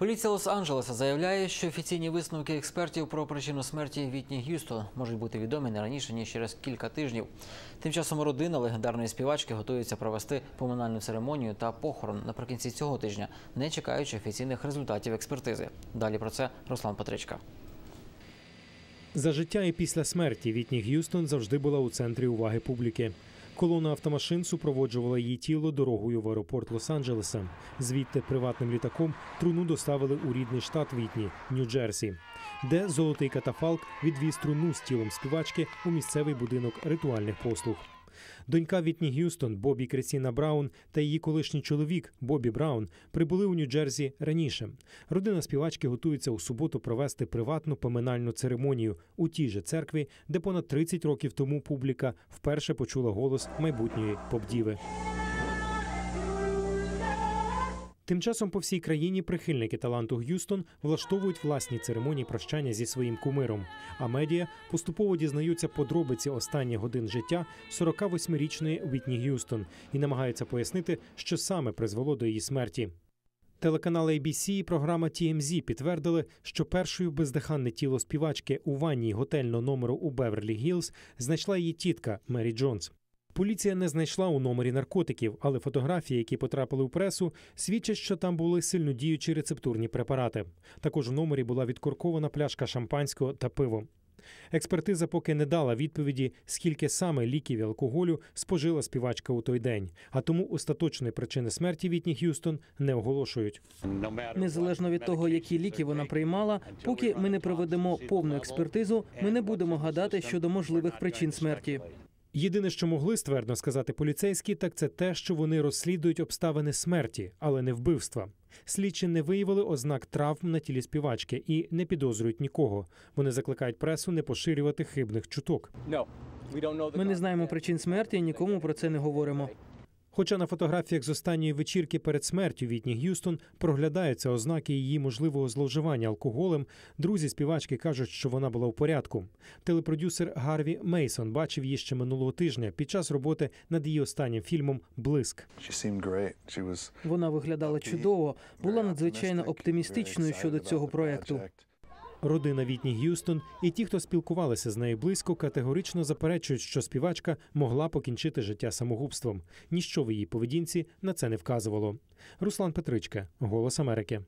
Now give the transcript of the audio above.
Поліція Лос-Анджелеса заявляє, що офіційні висновки експертів про причину смерті Вітні Г'юстон можуть бути відомі не раніше ніж через кілька тижнів. Тим часом родина легендарної співачки готується провести поминальну церемонію та похорон наприкінці цього тижня, не чекаючи офіційних результатів експертизи. Далі про це Руслан Петричка. За життя і після смерті Вітні Г'юстон завжди була у центрі уваги публіки. Колона автомашин супроводжувала її тіло дорогою в аеропорт Лос-Анджелеса. Звідти приватним літаком труну доставили у рідний штат Вітні, Нью-Джерсі, де золотий катафалк відвіз труну з тілом співачки у місцевий будинок ритуальних послуг. Донька Вітні Г'юстон, Бобі Кресіна Браун та її колишній чоловік Бобі Браун прибули у Нью-Джерсі раніше. Родина співачки готується у суботу провести приватну поминальну церемонію у тій же церкві, де понад 30 років тому публіка вперше почула голос майбутньої попдіви. Тим часом по всій країні прихильники таланту Г'юстон влаштовують власні церемонії прощання зі своїм кумиром. А медіа поступово дізнаються подробиці останніх годин життя 48-річної Вітні Г'юстон і намагаються пояснити, що саме призвело до її смерті. Телеканал ABC і програма TMZ підтвердили, що першою бездиханне тіло співачки у ванні готельного номеру у Беверлі Гілз знайшла її тітка Мері Джонс. Поліція не знайшла у номері наркотиків, але фотографії, які потрапили у пресу, свідчать, що там були сильнодіючі рецептурні препарати. Також у номері була відкоркована пляшка шампанського та пиво. Експертиза поки не дала відповіді, скільки саме ліків і алкоголю спожила співачка у той день. А тому остаточної причини смерті Вітні Х'юстон не оголошують. Незалежно від того, які ліки вона приймала, поки ми не проведемо повну експертизу, ми не будемо гадати щодо можливих причин смерті. Єдине, що могли ствердно сказати поліцейські, так це те, що вони розслідують обставини смерті, але не вбивства. Слідчі не виявили ознак травм на тілі співачки і не підозрюють нікого. Вони закликають пресу не поширювати хибних чуток. Ми не знаємо причин смерті і нікому про це не говоримо. Хоча на фотографіях з останньої вечірки перед смертю Вітні Г'юстон проглядаються ознаки її можливого зловживання алкоголем, друзі співачки кажуть, що вона була в порядку. Телепродюсер Гарві Мейсон бачив її ще минулого тижня під час роботи над її останнім фільмом Блиск. Вона виглядала чудово, була надзвичайно оптимістичною щодо цього проекту. Родина Вітні Г'юстон і ті, хто спілкувалися з нею близько, категорично заперечують, що співачка могла покінчити життя самогубством. Ніщо в її поведінці на це не вказувало. Руслан Петричка, Голос Америки.